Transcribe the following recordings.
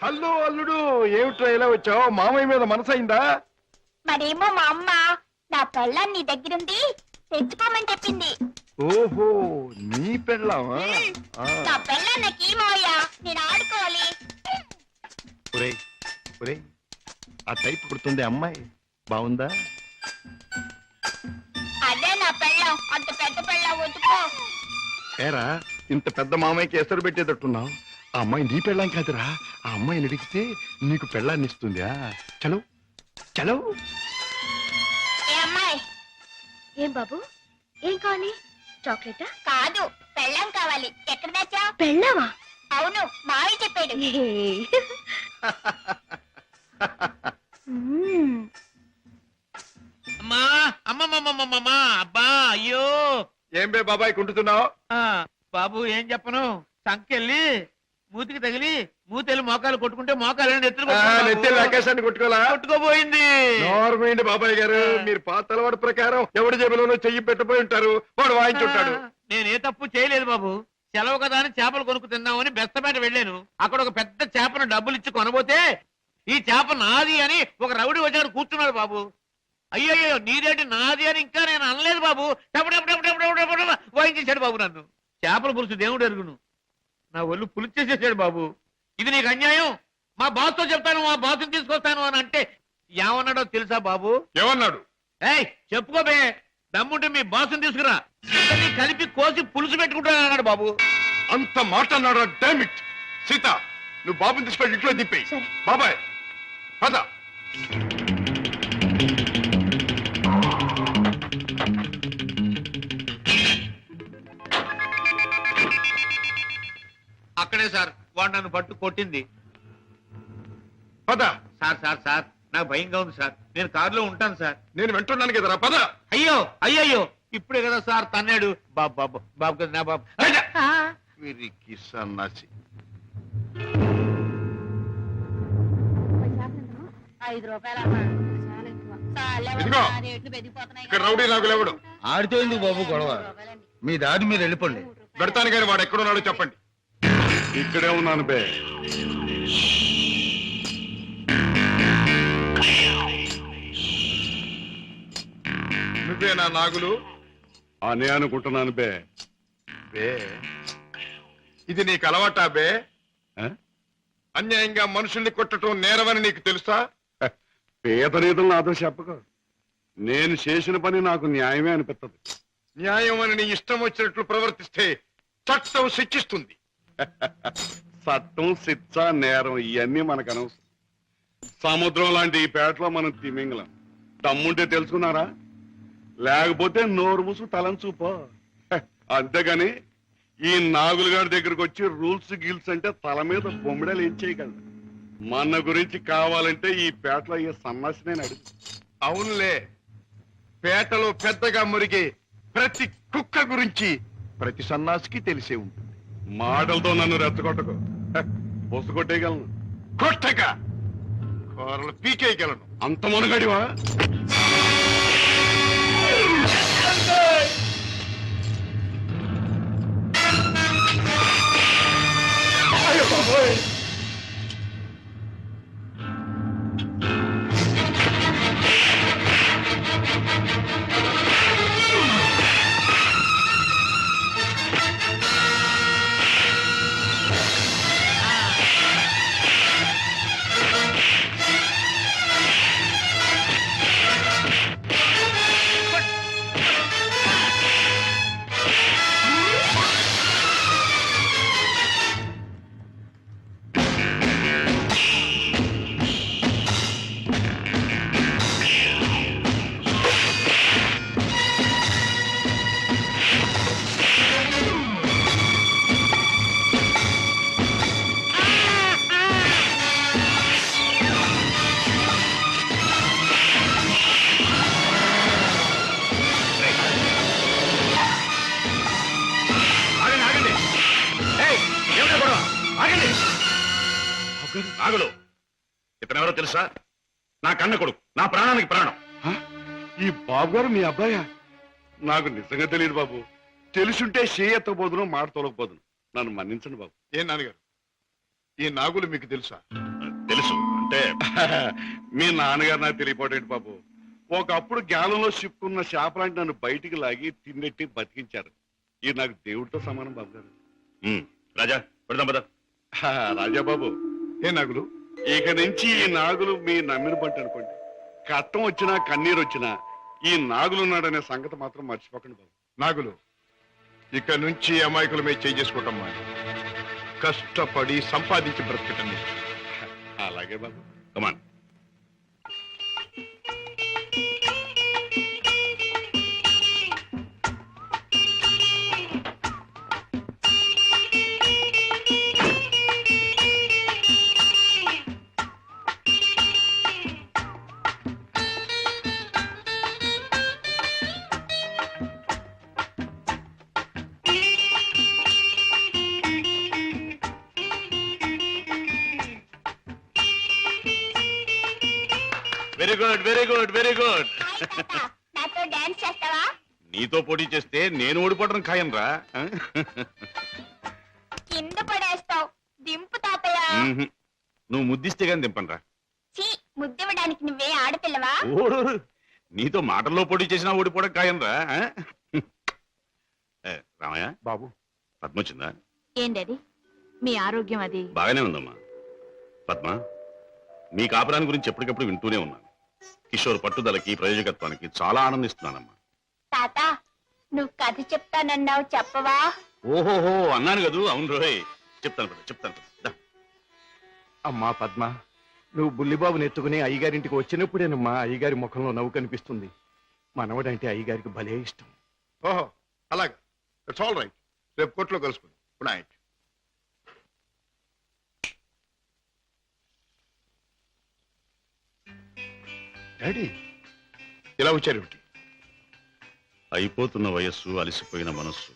Hello అల్లుడు ఏమిట్రా ఇలా వచ్చావు? మామయ్య మీద మనసైందా? మరేమో మా అమ్మ నా పెళ్ళాన్ని నీ దగ్గరుంది తెచ్చుకోమని చెప్పింది. ఓహో నీ పెళ్ళామా? ఆ. నా పెళ్ళాన్ని నాకు ఏమోయ్యా నేను ఆడుకోవాలి. ఒరేయ్ ఒరేయ్ ఆ టైప్ కుడుతుంది అమ్మాయి బాగుందా? అదే నా పెళ్ళం అంత పెద్ద పెళ్ళం వద్దుకో ఏరా ఇంత పెద్ద మామయ్యకి ఎసరు పెట్టేటట్టున్నావు? ఆ అమ్మాయి నీ పెళ్ళాం కాదురా. ఆ అమ్మాయిని అడిగితే నీకు పెళ్ళాన్ని ఇస్తుంది. చలో చలో. ఏ అమ్మాయి? ఏం బాబు? ఏం కావాలి? చాక్లెటా? కాదు పెళ్ళం కావాలి. ఎక్కడ తెచ్చా పెళ్ళావా అవును మావి చెప్పాడు మ్మ్. అమ్మా అమ్మమ్మమ్మమ్మమ్మా అబ్బా అయ్యో. ఏం బే బాబాయ్ కుంటున్నావు? ఆ, బాబు ఏం చెప్పను? సంకెళ్ళి. మూతికి తగిలి మూతెళ్ళి మోకాలు కొట్టుకుంటే మోకాలు నెత్తులు కొట్టుకోపోయింది నార్మల్ బాబాయ్ గారు. మీరు పాత అలవాటు ప్రకారం ఎవరి జేబులోనో చెయ్యి పెట్టబోయి ఉంటారు వాడు వాయించుంటాడు నేను ఏ తప్పు చేయలేదు బాబు సెలవు కదా అని చేపలు కొనుక్కు తిందామని బెస్తపేట వెళ్ళాను అక్కడ ఒక పెద్ద చేపను డబ్బులు ఇచ్చి కొనబోతే ఈ చేప నాది అని ఒక రౌడీ వచ్చాడు కూర్చున్నాడు బాబు అయ్యయ్యో నీదేంటి నాది అని ఇంకా నేను అనలేదు బాబు వాయించేశాడు బాబు నన్ను చేపల పులుసు దేవుడు ఎరుగును నా ఒళ్ళు పులిచేసేసాడు బాబు. ఇది నీకు అన్యాయం. మా బాస్తో చెప్తాను మా బాస్ని తీసుకొస్తాను అని అంటే ఏమన్నాడో తెలుసా బాబు? ఏమన్నాడు? ఏయ్ చెప్పుకోబే దమ్ముంటే మీ బాసుని తీసుకురా. ఇద్దరిని కలిపి కోసి పులుసు పెట్టుకుంటాను అన్నాడు బాబు. అంత మాట అన్నాడు? డామిట్ సీత నువ్వు బాబుని తీసుకొని ఇంట్లో దింపేయి. సరే. బాబాయ్ పద. అక్కడే సార్. వాడు నన్ను పట్టు కొట్టింది. పద. Sir sir sir. నాకు భయంగా ఉంది సార్. నేను కారులో ఉంటాను సార్. నేను వింటున్నాను కదరా పద. అయ్యో అయ్యయ్యో. ఇప్పుడే కదా సార్ తన్నాడు. బాబు బాబు బాబు కదా నా బాబు. అయ్యా! వీరికి సన్నాసి ఐదు రూపాయలు ఇదిగో. ఇక్కడ రౌడీ నాకు లేవడు ఆడితో ఎందుకు బాబు గొడవ? మీ దారి మీరు వెళ్ళిపోండి. పెడతాను కానీ వాడు ఎక్కడున్నాడో చెప్పండి. ఇక్కడే ఉన్నాను బే. నువ్వే నా నాగులు? అనే అనుకుంటున్నాను బే. బే? ఇది నీకు అలవాటా బే? అన్యాయంగా మనుషుల్ని కొట్టడం నేరమని నీకు తెలుసా? పేదరీతులు నాతో చెప్పకు. నేను చేసిన పని నాకు న్యాయమే అనిపిస్తుంది న్యాయం అని నీ ఇష్టం వచ్చినట్లు ప్రవర్తిస్తే చట్టం శిక్షిస్తుంది. సట్టం శిక్ష నేరం ఇవన్నీ మనకు అనవసరం. సముద్రం లాంటి ఈ పేటలో మనం తిమింగలం. తమ్ముంటే తెలుసుకున్నారా? లేకపోతే నోరు మూసు తలంచూపో హ, అంతేగాని ఈ నాగులు గారి దగ్గరకు వచ్చి రూల్స్ గిల్స్ అంటే తల మీద బొమ్మిడలు ఏం చేయగలరు మన గురించి కావాలంటే ఈ పేటలో ఈ సన్నాసి నేను అడుగు అవునులే. పేటలో పెద్దగా మురిగే ప్రతి కుక్క గురించి ప్రతి సన్నాసికి తెలిసే ఉంటుంది. మాటలతో నన్ను రెచ్చగొట్టకు. హ, కొట్టేయగలను. కొట్టక! కూరలు పీకేయగలను. అంత మునగడివా? ఆగండి బాబు గారు మీ అబ్బాయా? నాకు నిజంగా తెలియదు బాబు. తెలుసుంటే షే ఎత్తకపోదును మాట తొలగపోదును నన్ను మన్నించండి బాబు. ఏం నాన్నగారు? ఈ నాగులు మీకు తెలుసా? తెలుసు. అంటే మీ నాన్నగారు నాకు తెలియపోటేంటి బాబు? ఒకప్పుడు గ్యాలంలో చిక్కున్న చేపలాంటి నన్ను బయటికి లాగి తిన్నెట్టి బతికించారు. ఇది నాకు దేవుడితో సమానం బాబు గారు. రాజా పెడదాం పద. హా, రాజాబాబు ఏ నగులు? ఇక నుంచి ఈ నాగులు మీ నమ్మిన పంట అనుకోండి. కట్టం వచ్చినా కన్నీరు వచ్చినా ఈ నాగులు ఉన్నాడనే సంగతి మాత్రం మర్చిపోకండి బాబు నాగులు ఇక నుంచి అమాయకుల మీద మాని. కష్టపడి సంపాదించి బ్రతకటం నేర్చు. అలాగే బాబు come on very good very good very good నాతో డాన్స్ చేస్తావా? నీతో పోటీ చేస్తే నేను ఓడిపోవడం ఖాయం రా కింద పడేస్తావు. దింపు తాతయ్య. నువ్వు ముద్దిస్తే గాని దింపనరా. చీ ముద్దివ్వడానికి నువ్వే ఆడపిల్లవా? నీతో మాటల్లో పోటీ చేసినా ఓడిపోవడం ఖాయం రా రామయ్య. బాబు. పద్మ వచ్చిందా? ఏంటది మీ ఆరోగ్యం అది. బాగానే ఉందమ్మా. పద్మ మీ కాపురాన్ని గురించి ఎప్పటికప్పుడు వింటూనే ఉన్నాను కిషోర్ పట్టుదలకి ప్రయోజకత్వానికి చాలా ఆనందిస్తున్నానమ్మా. తాత నువ్వు కథ చెప్తానన్నావు చెప్పవా? ఓహోహో అన్నాను కదూ? అవును రోయ్. చెప్తాను పద, చెప్తాను పద. దా. అమ్మా పద్మ నువ్వు బుల్లిబాబుని ఎత్తుకుని అయ్యగారింటికి వచ్చినప్పుడేనమ్మా అయ్యగారి ముఖంలో నవ్వు కనిపిస్తుంది. మనవడంటే అయ్యగారికి భలే ఇష్టం. ఓహో అలాగా. ఇట్స్ ఆల్ రైట్ రేపు కోర్టులో కలుసుకుందాం. Good night daddy. ఇలా వచ్చారు అయిపోతున్న వయస్సు అలసిపోయిన మనస్సు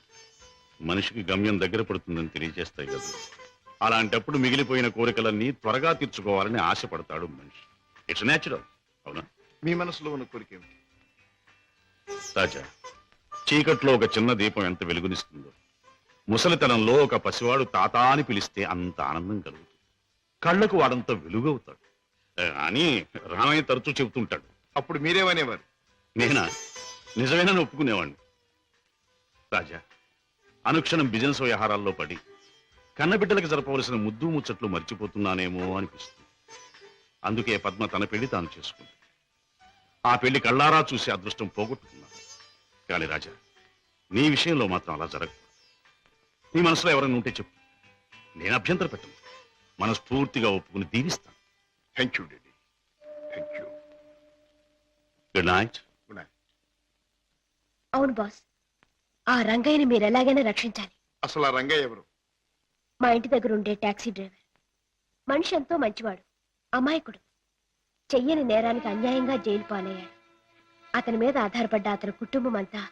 మనిషికి గమ్యం దగ్గర పడుతుందని తెలియజేస్తాయి కదా. అలాంటప్పుడు మిగిలిపోయిన కోరికలన్నీ త్వరగా తీర్చుకోవాలని ఆశపడతాడు మనిషి. ఇట్స్ నేచురల్ అవునా? మీ మనసులో ఉన్న కోరిక ఏమిటి? రాజా చీకట్లో ఒక చిన్న దీపం ఎంత వెలుగునిస్తుందో. ముసలితనంలో ఒక పసివాడు తాత అని పిలిస్తే అంత ఆనందం కలుగుతుంది. కళ్ళకు వాడంత వెలుగవుతాడు. అని రామయ్య తరచూ చెబుతుంటాడు. అప్పుడు మీరేమనేవారు? నేనా? నిజమేనని ఒప్పుకునేవాడిని రాజా అనుక్షణం బిజినెస్ వ్యవహారాల్లో పడి కన్నబిడ్డలకు జరపవలసిన ముద్దు ముచ్చట్లు మర్చిపోతున్నానేమో అనిపిస్తుంది. అందుకే పద్మ తన పెళ్ళి తాను చేసుకుంది. ఆ పెళ్ళి కళ్ళారా చూసి అదృష్టం పోగొట్టుకున్నాను. కానీ రాజా నీ విషయంలో మాత్రం అలా జరగదు నీ మనసులో ఎవరైనా ఉంటే చెప్పు. నేను అభ్యంతర పెట్టను మనస్ఫూర్తిగా ఒప్పుకుని దీవిస్తాను. Thank you daddy thank you good night good night అవును బాస్. ఆ రంగయ్యని మీరు ఎలాగైనా రక్షించాలి. అసలు ఆ రంగయ్య ఎవరు? మా ఇంటి దగ్గర ఉండే టాక్సీ డ్రైవర్. మనిషి ఎంతో మంచివాడు అమాయకుడు. చెయ్యని నేరానికి అన్యాయంగా జైలు పాలయ్యాడు. అతని మీద ఆధారపడ్డ అతని కుటుంబం అంతా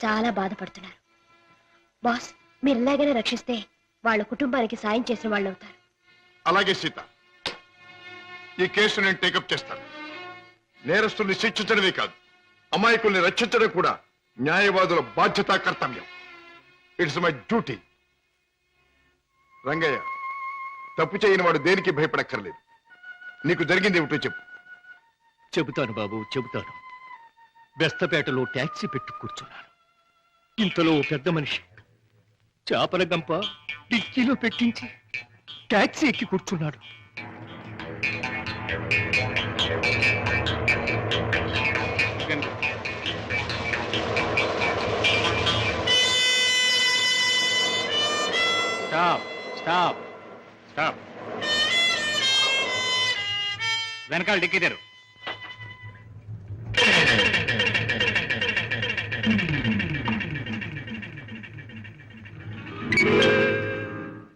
చాలా బాధపడుతున్నారు. బాస్ మీరు ఎలాగైనా రక్షిస్తే వాళ్ళ కుటుంబానికి సాయం చేసిన వాళ్ళు అవుతారు అలాగే సీత. ఈ కేసు నేను టేకప్ చేస్తాను. నేరస్తుల్ని శిక్షించడమే కాదు అమాయకుల్ని రక్షించడం కూడా న్యాయవాదుల బాధ్యత కర్తవ్యం ఇట్స్ మై డ్యూటీ రంగయ్య తప్పు చేయని వాడు దేనికి భయపడక్కర్లేదు. నీకు జరిగింది ఏమిటో చెప్పు. చెబుతాను బాబు చెబుతాను. బెస్తపేటలో ట్యాక్సీ పెట్టు కూర్చున్నాను. ఇంతలో ఓ పెద్ద మనిషి చేపల గంప డిక్కీలో పెట్టించి ట్యాక్సీ ఎక్కి కూర్చున్నాడు. Stop stop stop. వెనకాల డిక్కీ తెరు.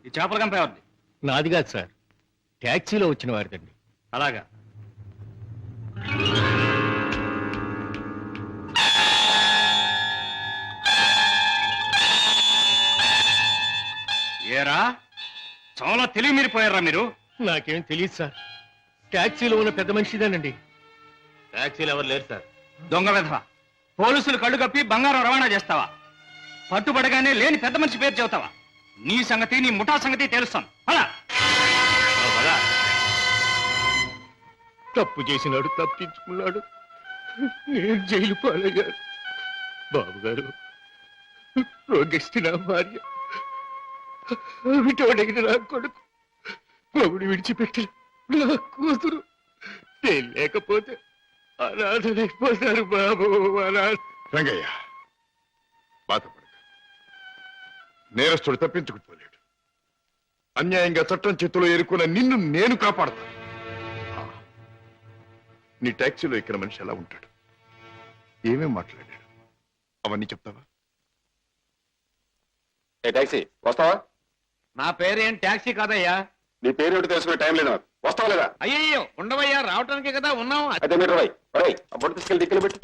ఈ చేపల కంప నాది కాదు సార్. ట్యాక్సీలో వచ్చిన వారిదండి. అలాగా. ఏరా? చాలా తెలివి మీరిపోయారా మీరు? నాకేం తెలియదు సార్. ట్యాక్సీలో ఉన్న పెద్ద మనిషిదేనండి. ట్యాక్సీలు ఎవరు లేరు సార్. దొంగ విధవ. పోలీసులు కళ్ళు కప్పి బంగారం రవాణా చేస్తావా? పట్టుబడగానే లేని పెద్ద మనిషి పేరు చెబుతావా? నీ సంగతి నీ ముఠా సంగతి తెలుస్తాను. అలా తప్పు చేసినాడు తప్పించుకున్నాడు. నేను జైలు పాలయ్యాను. బాబు గారు నా భార్య విటోడైన నా కొడుకు మొగుడు విడిచిపెట్టిన నా కూతురు. నేను లేకపోతే అనాథలైపోతారు బాబు అనాథ. రంగయ్య బాధపడక. నేరస్తుడు తప్పించుకుపోలేడు. అన్యాయంగా చట్టం చేతిలో ఎరుకున్న నిన్ను నేను కాపాడతాను. నీ టాక్సీలో ఎక్కిన మనిషి ఎలా ఉంటాడు? ఏమేం మాట్లాడాడు? అవన్నీ చెప్తావా? ఏ టాక్సీ వస్తావా? నా పేరేం టాక్సీ కాదయ్యా? నీ పేరు ఏమిటో తెలుసుకునే టైం లేదు నాకు. వస్తావా లేదా? అయ్యయ్యో ఉండవయ్యా రావటానికే కదా ఉన్నాం అయితే మీరు రై రై ఆ బొట్టు తీసుకెళ్ళి దిక్కులు పెట్టు.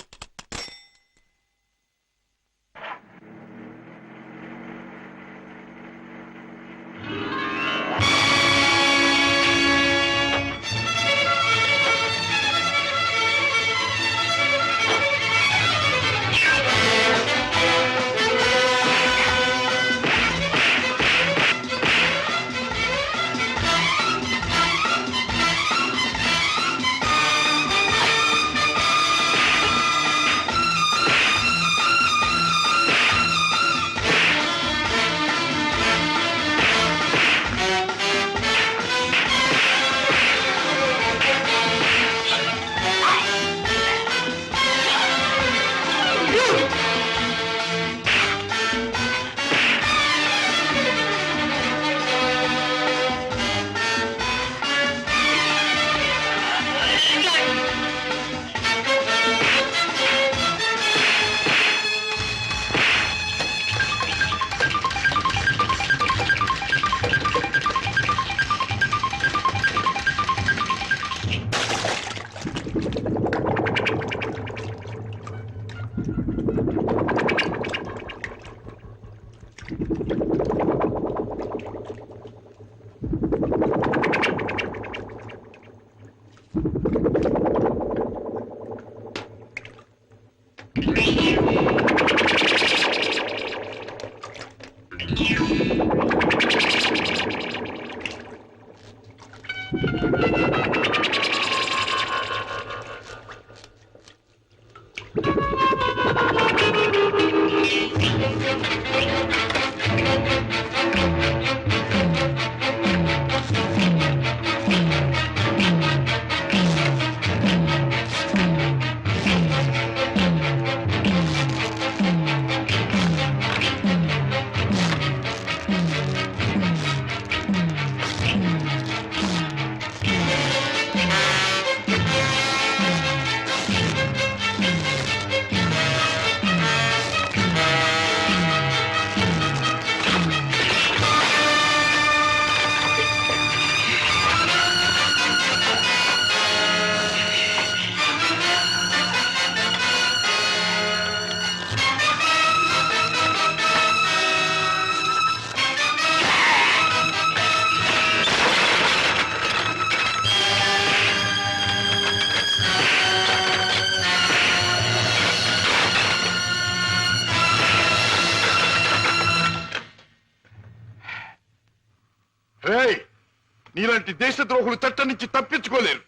నీలాంటి దేశద్రోహులు చట్టం నుంచి తప్పించుకోలేరు.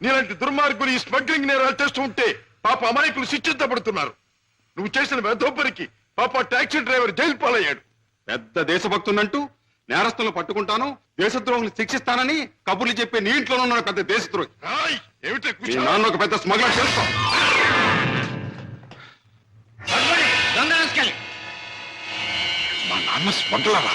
నీలాంటి దుర్మార్గులు ఈ స్మగ్లింగ్ నేరాలు చేస్తూ ఉంటే పాప అమాయకులు శిక్షించబడుతున్నారు. నువ్వు చేసిన వెధోపరికి పాప టాక్సీ డ్రైవర్ జైలు పాలయ్యాడు. పెద్ద దేశభక్తున్నంటూ నేరస్తులను పట్టుకుంటాను దేశద్రోహులు శిక్షిస్తానని కబుర్లు చెప్పే నీ ఇంట్లో ఉన్న పెద్ద దేశద్రోహి. ఏమిటే నాన్న ఒక పెద్ద స్మగ్లర్ చేస్తాం. మా నాన్న స్మగ్లరా?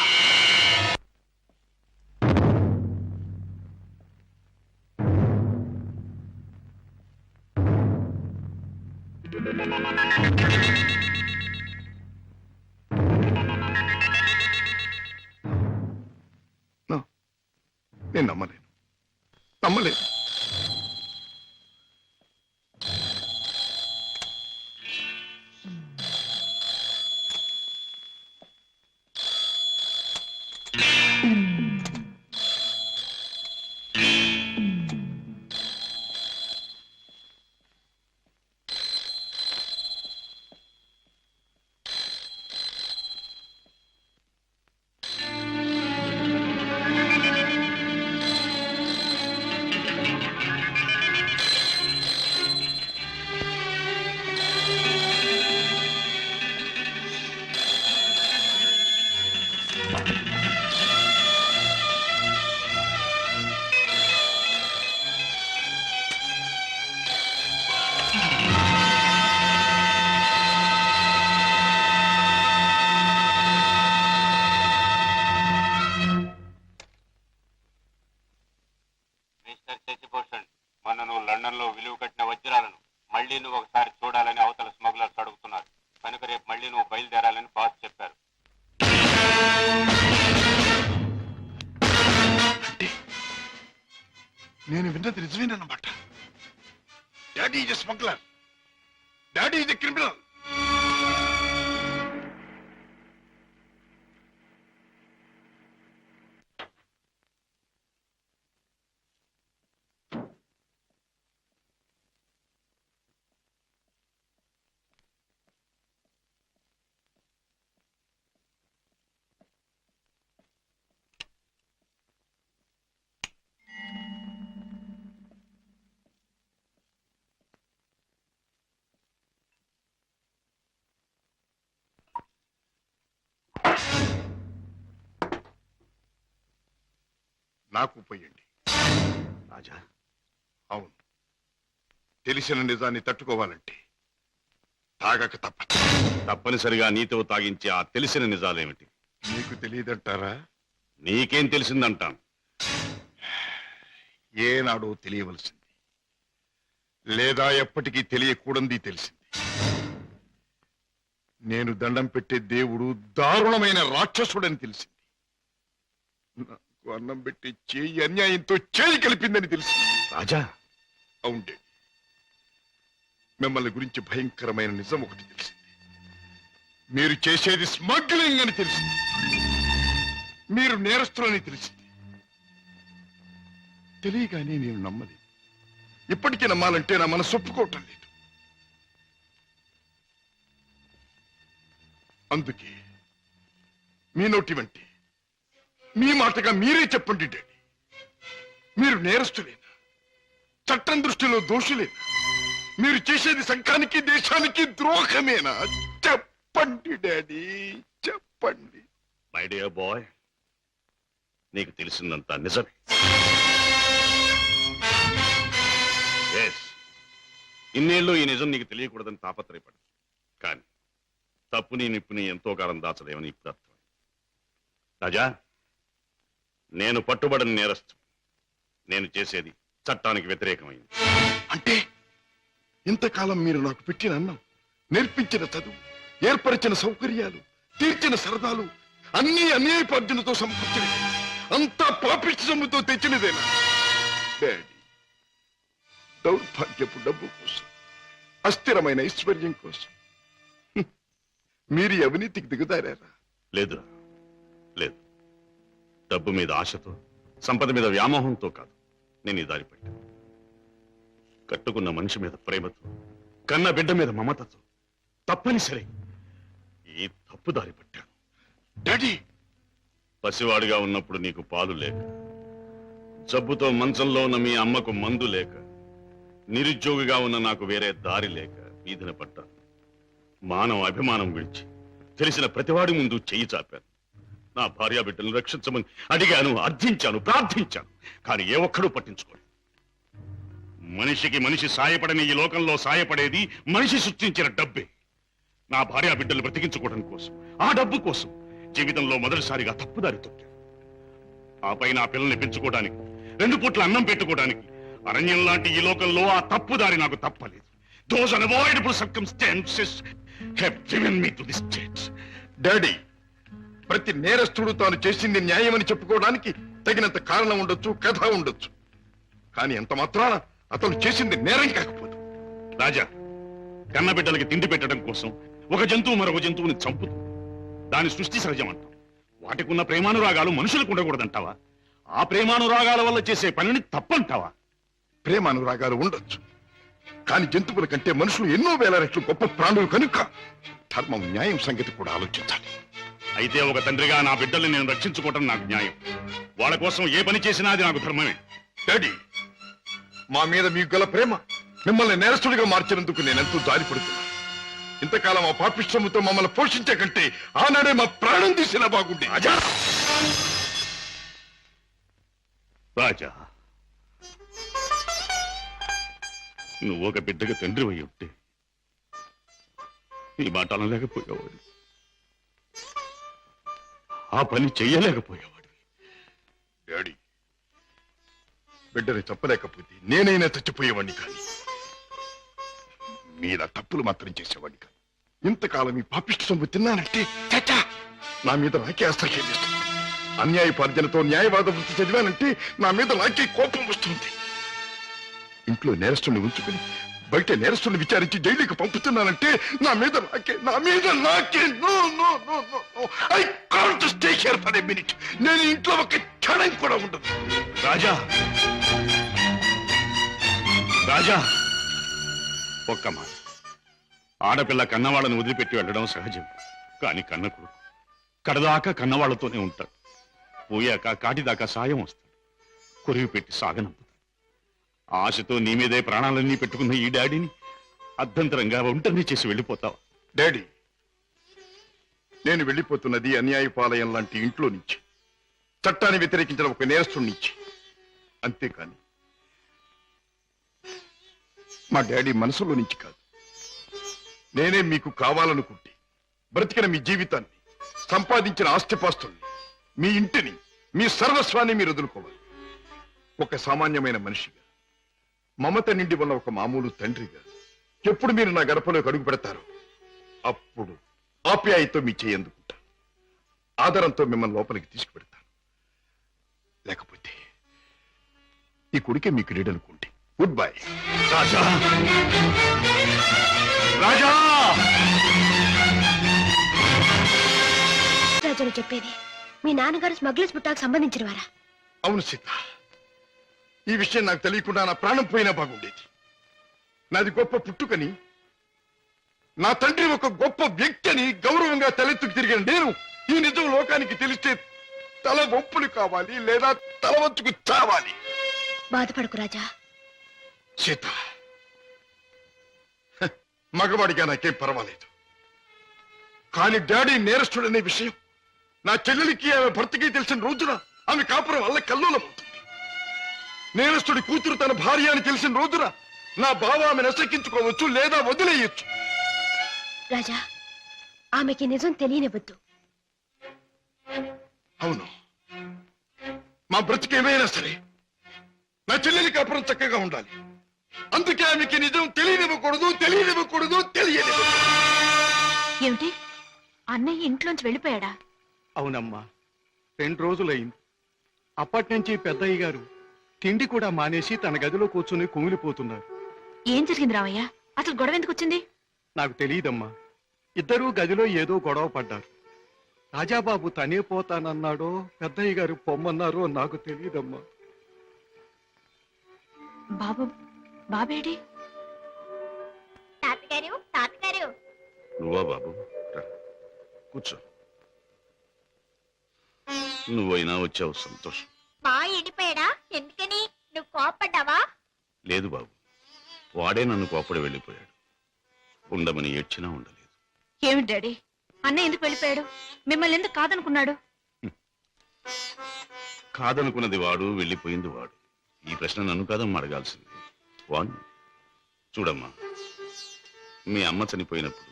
Daddy is smuggler daddy is criminal నాకు పోయండి. రాజా. అవును. తెలిసిన నిజాన్ని తట్టుకోవాలంటే తాగక తప్పదు తప్పనిసరిగా నీతో తాగించే ఆ తెలిసిన నిజాలేమిటి? మీకు తెలియదంటారా? నీకేం తెలిసిందంటాను? ఏనాడో తెలియవలసింది. లేదా ఎప్పటికీ తెలియకూడంది తెలిసింది. నేను దండం పెట్టే దేవుడు దారుణమైన రాక్షసుడని తెలిసింది. నాకు అన్నం పెట్టి చేయి అన్యాయంతో చేయి కలిపిందని తెలిసింది రాజా. అవుండే మిమ్మల్ని గురించి భయంకరమైన నిజం ఒకటి తెలిసింది మీరు చేసేది స్మగ్లింగ్ అని తెలిసింది మీరు నేరస్తులని తెలిసింది తెలియగానే నేను నమ్మలేదు. ఇప్పటికీ నమ్మాలంటే నా మనసు ఒప్పుకోవటం లేదు. అందుకే మీ నోటి వంటి మీ మాటగా మీరే చెప్పండి డాడీ మీరు నేరస్తులేనా చట్టం దృష్టిలో దోషులేనా మీరు చేసేది సంఘానికి దేశానికి ద్రోహమేనా? చెప్పండి డాడీ. చెప్పండి. మై డియర్ బాయ్ నీకు తెలిసిందంతా నిజమే. ఎస్ ఇన్నేళ్ళు ఈ నిజం నీకు తెలియకూడదని తాపత్రయపడదు కానీ తప్పుని నిప్పుని ఎంతో కాలం దాచలేమని ఇప్పుడు అర్థం రాజా నేను పట్టుబడని నేరస్తు. నేను చేసేది చట్టానికి వ్యతిరేకమైంది. అంటే ఇంతకాలం మీరు నాకు పెట్టిన అన్నం నేర్పించిన చదువు ఏర్పరిచిన సౌకర్యాలు తీర్చిన సరదాలు అన్ని అన్యాయపార్జనతో సమకూర్చినవి అంతా పాపిష్టి సొమ్ముతో తెచ్చినదేనా? డాడీ దౌర్భాగ్యపు డబ్బు కోసం అస్థిరమైన ఐశ్వర్యం కోసం. మీరు అవినీతికి దిగుదారారా లేదురా లేదు. డబ్బు మీద ఆశతో సంపద మీద వ్యామోహంతో కాదు. నేను ఈ దారి పట్టాను. కట్టుకున్న మనిషి మీద ప్రేమతో కన్న బిడ్డ మీద మమతతో తప్పనిసరి ఈ తప్పు దారి పట్టాను. డాడీ! పసివాడిగా ఉన్నప్పుడు నీకు పాలు లేక జబ్బుతో మంచంలో ఉన్న మీ అమ్మకు మందు లేక నిరుద్యోగిగా ఉన్న నాకు వేరే దారి లేక వీధిన పడ్డాను మానవ అభిమానం విడిచి తెలిసిన ప్రతివాడి ముందు చెయ్యి చాపాను. నా భార్య బిడ్డలను రక్షించమని అడిగాను అర్థించాను ప్రార్థించాను. కానీ ఏ ఒక్కడూ పట్టించుకోడు మనిషికి మనిషి సాయపడని ఈ లోకంలో సాయపడేది మనిషి సృష్టించిన డబ్బే. నా భార్య బిడ్డలు బ్రతికించుకోవడం కోసం ఆ డబ్బు కోసం జీవితంలో మొదటిసారిగా తప్పుదారి తొక్కాను. ఆ పైన పిల్లల్ని పెంచుకోవడానికి రెండు పూట్ల అన్నం పెట్టుకోవడానికి అరణ్యం లాంటి ఈ లోకంలో ఆ తప్పుదారి నాకు తప్పలేదు. Those unavoidable circumstances have given me to this state daddy ప్రతి నేరస్తుడు తాను చేసింది న్యాయమని చెప్పుకోవడానికి తగినంత కారణం ఉండొచ్చు కథ ఉండొచ్చు. కానీ ఎంత మాత్రాన అతను చేసింది నేరం కాకపోదు. రాజా కన్నబిడ్డలకి తిండి పెట్టడం కోసం ఒక జంతువు మరొక జంతువుని చంపుతుంది దాని సృష్టి సహజం అంటాం వాటికున్న ప్రేమానురాగాలు మనుషులకు ఉండకూడదంటావా? ఆ ప్రేమానురాగాల వల్ల చేసే పనిని తప్పంటావా? ప్రేమానురాగాలు ఉండొచ్చు. కానీ జంతువుల కంటే మనుషులు ఎన్నో వేల రెట్లు గొప్ప ప్రాణులు కనుక ధర్మం న్యాయం సంగతి కూడా ఆలోచించాలి. అయితే ఒక తండ్రిగా నా బిడ్డల్ని నేను రక్షించుకోవటం నాకు న్యాయం. వాళ్ళ కోసం ఏ పని చేసినా అది నాకు ధర్మమే. డాడీ మా మీద మీకు గల ప్రేమ మిమ్మల్ని నేరస్తుడిగా మార్చినందుకు నేనెంతో జారిపడుతున్నాను ఇంతకాలం ఆ పాపిష్టముతో మమ్మల్ని పోషించే కంటే ఆనాడే మా ప్రాణం తీసినా బాగుండే. రాజా! రాజా! నువ్వు ఒక బిడ్డగా తండ్రి అయి ఉంటే ఈ మాట అనలేకపోయేవాడు ఆ పని చెయ్యలేకపోయేవాడు. డాడీ బిడ్డని చంపలేకపోతే నేనైనా చచ్చిపోయేవాడిని కానీ మీద తప్పులు మాత్రం చేసేవాడిని కాదు. ఇంతకాలం ఈ పాపిష్టి సొమ్ము తిన్నానంటే చచ్చా నా మీద నాకే అసహ్యం వేస్తుంది. అన్యాయపార్జనతో న్యాయవాద వృత్తి చదివానంటే నా మీద నాకే కోపం వస్తుంది. ఇంట్లో నేరస్తుని ఉంచుకుని బయట నేరస్తుని విచారించి జైలుకి పంపుతున్నానంటే నా మీద నాకే నా మీద నాకే. No no no no I can't stay here for a minute. నేను ఇంట్లో ఒక క్షణం కూడా ఉండదు రాజా. రాజా. ఒక్క మాట. ఆడపిల్ల కన్నవాళ్ళని వదిలిపెట్టి వెళ్ళడం సహజం. కానీ కన్నకుడు కడదాకా కన్నవాళ్ళతోనే ఉంటాడు పోయాక కాటిదాకా సాయం వస్తాడు కొరివి పెట్టి సాగనం. ఆశతో నీ మీదే ప్రాణాలన్నీ పెట్టుకున్న ఈ డాడీని అర్ధంతరంగా ఒంటరిని చేసి వెళ్ళిపోతావు. డాడీ నేను వెళ్ళిపోతున్నది అన్యాయపాలయం లాంటి ఇంట్లో నుంచి. చట్టాన్ని వ్యతిరేకించిన ఒక నేరస్తుడి నుంచి. అంతేకాని మా డాడీ మనసులో నుంచి కాదు. నేనే మీకు కావాలనుకుంటే బ్రతికిన మీ జీవితాన్ని సంపాదించిన ఆస్తిపాస్తుల్ని మీ ఇంటిని మీ సర్వస్వాన్ని మీరు వదులుకోవాలి. ఒక సామాన్యమైన మనిషిగా. మమత నిండి ఉన్న ఒక మామూలు తండ్రిగా ఎప్పుడు మీరు నా గడపలోకి అడుగు పెడతారో అప్పుడు ఆప్యాయతో మీ చేయందుకుంటా ఆదరంతో మిమ్మల్ని లోపలికి తీసుకుపెడతాను లేకపోతే ఈ కొడుకే మీకు రీడనుకోండి గుడ్ బై రాజా! రాజా! రాజును చెప్పేది మీ నాన్నగారు స్మగ్లర్స్ బుట్టాకు సంబంధించిన వారా అవును సీత. ఈ విషయం నాకు తెలియకుండా నా ప్రాణం పోయినా బాగుండేది. నాది గొప్ప పుట్టుకని నా తండ్రి ఒక గొప్ప వ్యక్తి అని గౌరవంగా తలెత్తుకు తిరిగిన నేను ఈ నిజం లోకానికి తెలిస్తే తల ఒప్పులు కావాలి లేదా తల వంచుకు చావాలి. బాధపడకు రాజా. సీత మగవాడిగా నాకేం పర్వాలేదు. కానీ డాడీ నేరస్తుడనే విషయం నా చెల్లెలికి ఆమె భర్తకి తెలిసిన రోజున ఆమె కాపురం వల్ల కల్లోలమవుతుంది నేరస్తుడి కూతురు తన భార్య అని తెలిసిన రోజున నా బావ ఆమె నసెక్కించుకోవచ్చు లేదా వదిలేయచ్చు. రాజా ఆమెకి నిజం తెలియనివ్వద్దు. అవును. మా బ్రతికేమైనా సరే నా చెల్లెలి కాపురం చక్కగా ఉండాలి. అందుకే ఆమెకి నిజం తెలియనివ్వకూడదు తెలియనివ్వకూడదు తెలియనివ్వకూడదు ఏమిటి? అన్నయ్య ఇంట్లోంచి వెళ్ళిపోయాడా? అవునమ్మా రెండు రోజులైంది. అప్పటి నుంచి పెద్దయ్య గారు తిండి కూడా మానేసి తన గదిలో కూర్చుని కుమిలిపోతున్నారు. ఏం జరిగింది రామయ్య? అసలు గొడవ ఎందుకు వచ్చింది? నాకు తెలియదమ్మా. ఇద్దరూ గదిలో ఏదో గొడవ పడ్డారు. రాజాబాబు తనే పోతానన్నాడో పెద్దయ్య గారు పొమ్మన్నారో నాకు తెలియదమ్మా. బాబు బాబేడి తాతగారు తాతగారు. నువ్వా బాబు? రా. కూర్చో. నువ్వైనా వచ్చావు సంతోషం. మా ఇడిపోయాడా ఎందుకని? నువ్వు కోపడ్డావా లేదు బాబు. వాడే నన్ను కోపడి వెళ్ళిపోయాడు. ఉండమని ఏడ్చినా ఉండలేదు. ఏమిటి డాడీ? అన్నయ్య ఎందుకు వెళ్ళిపోయాడు? మిమ్మల్ని ఎందుకు కాదనుకున్నాడు? కాదనుకున్నది వాడు వెళ్ళిపోయింది వాడు. ఈ ప్రశ్న నన్ను కాదమ్మా అడగాల్సింది. వాణ్ణి. చూడమ్మా మీ అమ్మ చనిపోయినప్పుడు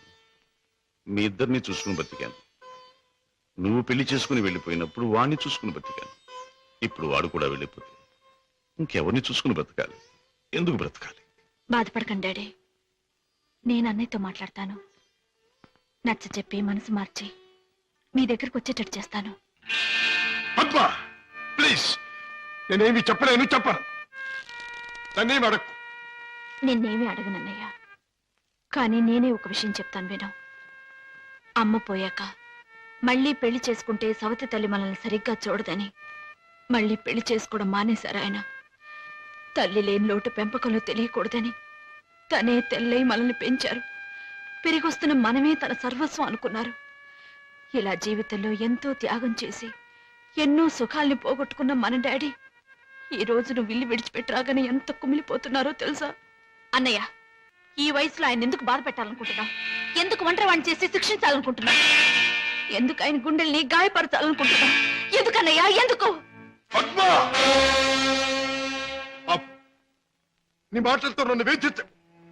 మీ ఇద్దరిని చూసుకుని బతికాను. నువ్వు పెళ్ళి చేసుకుని వెళ్ళిపోయినప్పుడు వాణ్ణి చూసుకుని బతికాను. ఇప్పుడు వాడు కూడా వెళ్ళిపోతే ఇంకెవరిని చూసుకుని బ్రతకాలి? ఎందుకు బ్రతకాలి? బాధపడకండి డాడీ. నేను అన్నయ్యతో మాట్లాడతాను. నచ్చ చెప్పి మనసు మార్చి మీ దగ్గరకు వచ్చేటట్టు చేస్తాను. పద్మ ప్లీజ్. నేనేమి చెప్పలేను చెప్పను నిన్నేమీ అడగనన్నయ్య కానీ నేనే ఒక విషయం చెప్తాను విను. అమ్మ పోయాక మళ్ళీ పెళ్ళి చేసుకుంటే సవతి తల్లి మనల్ని సరిగ్గా చూడదని మళ్ళీ పెళ్ళి చేసుకోవడం మానేశారు ఆయన? తల్లి లేని లోటు పెంపకంలో తెలియకూడదని తనే తెల్లై మనల్ని పెంచారు. పెరిగొస్తున్న మనమే తన సర్వస్వం అనుకున్నారు. ఇలా జీవితంలో ఎంతో త్యాగం చేసి ఎన్నో సుఖాల్ని పోగొట్టుకున్న మన డాడీ ఈ రోజు నువ్వు ఇల్లు విడిచిపెట్టరాగానే ఎంత కుమిలిపోతున్నారో తెలుసా? అన్నయ్య ఈ వయసులో ఆయన ఎందుకు బాధ పెట్టాలనుకుంటున్నావు ఎందుకు ఒంటరి చేసి శిక్షించాలనుకుంటున్నావు? ఎందుకు ఆయన గుండెల్ని గాయపరచాలనుకుంటున్నావు? ఎందుకన్నయ్యా ఎందుకు? పద్మ. నీ మాటలతో నన్ను వేధించ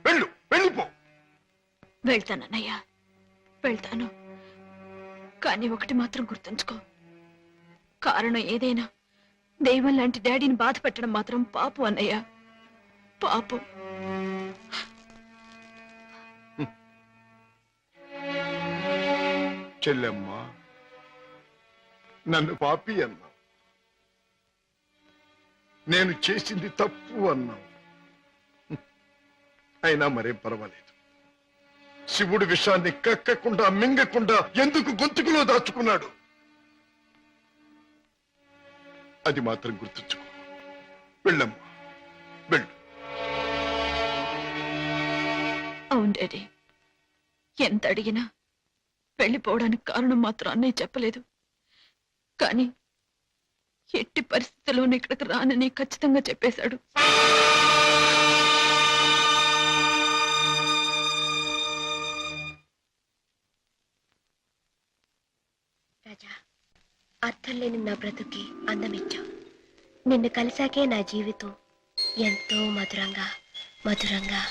వెళ్ళు వెళ్ళిపో. వెళ్తానన్నయ్య. వెళ్తాను. కానీ ఒకటి మాత్రం గుర్తుంచుకో. కారణం ఏదైనా దైవం లాంటి డాడీని బాధ పెట్టడం మాత్రం పాపం అన్నయ్య. పాపం. చెల్లెమ్మ నన్ను పాపి అన్నావు. నేను చేసింది తప్పు అన్నావు. అయినా మరేం పర్వాలేదు. శివుడు విషాన్ని కక్కకుండా మింగకుండా ఎందుకు గొంతుకులో దాచుకున్నాడు? అది మాత్రం గుర్తుంచుకో. వెళ్ళమ్మా. వెళ్ళు. అవును డాడీ. ఎంత అడిగినా వెళ్ళిపోవడానికి కారణం మాత్రం అన్నయ్య చెప్పలేదు. కానీ ఎట్టి పరిస్థితుల్లోనూ ఇక్కడికి రానని ఖచ్చితంగా చెప్పేశాడు. రాజా అర్థం లేని నా బ్రతుకి అందమిచ్చావు. నిన్ను కలిసాకే నా జీవితం ఎంతో మధురంగా మధురంగా